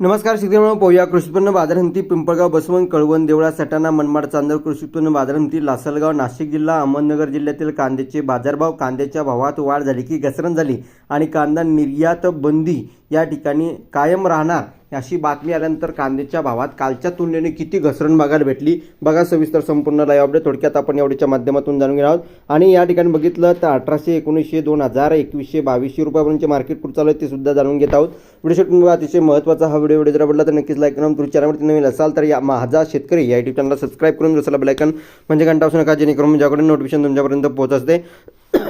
नमस्कार शेतकरी म्हणून पोया कृषी उत्पन्न बाजार समिती पिंपळगाव बसवंत कळवण देवळा सटाणा मनमाड चांदर कृषी उत्पन्न बाजार समिती लासलगाव नाशिक जिल्हा अहमदनगर जिल्ह्यातील कांद्याचे बाजारभाव कांद्याच्या भावात वाढ झाली की घसरण झाली आणि कांदा निर्यात बंदी या ठिकाणी कायम राहणार अशी बातमी आल्यानंतर कांद्याच्या भावात कालच्या तुलनेने किती घसरण बघायला भेटली? बघा सविस्तर संपूर्ण लाईव्ह अपडेट थोडक्यात आपण एवढ्याच्या माध्यमातून जाणून घेणार आहोत. आणि या ठिकाणी बघितलं तर अठराशे एकोणीसशे दोन हजार एकवीसशे बावीसशे रुपयापर्यंतचे मार्केट कुठं चालू आहे ते सुद्धा जाणून घेत आहोत. व्हिडिओ शेवट अतिशय महत्त्वाचा हा व्हिडिओ व्हिडिओ जर आवडला तर नक्कीच लाईक करून तुमच्या चॅनलवरती नवीन असाल तर या माझा शेतकरी या युट्यूब चॅनलला सबस्क्राईब करून दुसरा बेलायकन म्हणजे घंटा असू नका जेणेकरून माझ्याकडे नोटिफिकेशन तुमच्यापर्यंत पोहोच असते.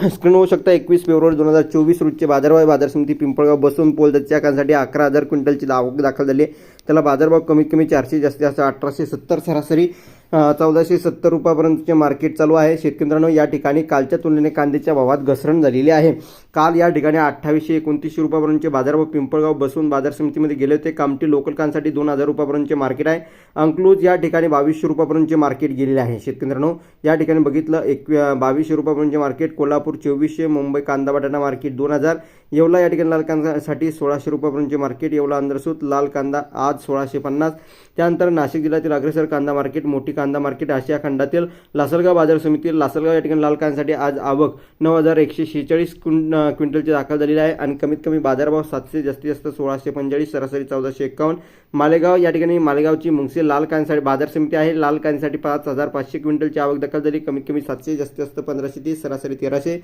स्क्रीन होऊ शकता. एकवीस फेब्रुवारी दोन हजार चोवीस रोजचे बाजारभाव बाजार समिती पिंपळगाव बसून पोल त्याच्या कांसाठी अकरा हजार क्विंटलची आवक दाखल झाली आहे. त्याला बाजारभाव कमीत कमी चारशे जास्तीत जास्त अठराशे सत्तर सरासरी चौदाशे सत्तर रुपयापर्यंतचे मार्केट चालू आहे. शेतकरी मित्रांनो या ठिकाणी कालच्या तुलनेने कांद्याच्या भावात घसरण झालेली आहे. काल या ठिकाणी अठ्ठावीसशे एकोणतीसशे रुपयापर्यंतचे बाजारभाव पिंपळगाव बसून बाजार समितीमध्ये गेले होते. कामटी लोकलकांसाठी दोन हजार रुपयापर्यंतचे मार्केट आहे. अंकलूज या ठिकाणी बावीसशे रुपयापर्यंतचे मार्केट गेलेले आहे. शेतकऱ्यांनो या ठिकाणी बघितलं एक बावीसशे रुपयापर्यंतचे मार्केट कोल्हापूर चोवीसशे मुंबई कांदा बटाटा मार्केट दोन हजार. येवला या ठिकाणी लाल कांदासाठी सोळाशे रुपयापर्यंतचे मार्केट येवला अंदरसूत लाल कांदा आज सोळाशे पन्नास. त्यानंतर नाशिक जिल्ह्यातील अग्रेसर कांदा मार्केट मोठी कांदा मार्केट आशिया खंडातील लासलगाव बाजार समिती लासलगाव या ठिकाणी लाल कांद्यासाठी आज आवक नऊ हजार एकशे शेहेचाळीस क्विं क्विंटलची दाखल झालेली आहे आणि कमीत कमी बाजारभाव सातशे जास्तीत जास्त सोळाशे पंचेचाळीस सरासरी चौदाशे एकावन्न. मालेगाव या ठिकाणी मालेगावची मुंगसे लाल कांद्यासाठी बाजार समिती आहे. लाल कांद्यासाठी पाच हजार पाचशे क्विंटलची आवक दाखल झाली. कमीत कमी सातशे जास्तीत जास्त पंधराशे तीस सरासरी तेराशे.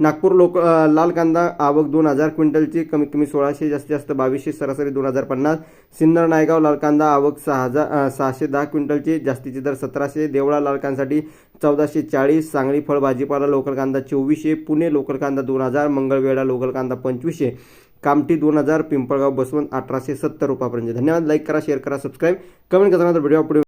नागपूर लोक लाल कांदा आवक दोन हजार क्विंटलची कमीत कमी सोळाशे जास्तीत जास्त बावीसशे सरासरी दोन हजार पन्नास. सिन्नर नायगाव लाल कांदा आवक सहा हजार सहाशे दहा क्विंटलची जास्तीचे दर सतराशे. देवळा लाल कांद्यासाठी चौदाशे चाळीस. सांगली फळ भाजीपाला लोकल कांदा चोवीसशे. पुणे लोकल कांदा दोन हजार. मंगळवेढा लोकल कांदा पंचवीसशे कामठी दोन हजार पिंपळगाव बसवंत अठराशे सत्तर रुपयापर्यंत. धन्यवाद. लाईक करा शेअर करा सबस्क्राईब कमेंट करा व्हिडिओ पुढे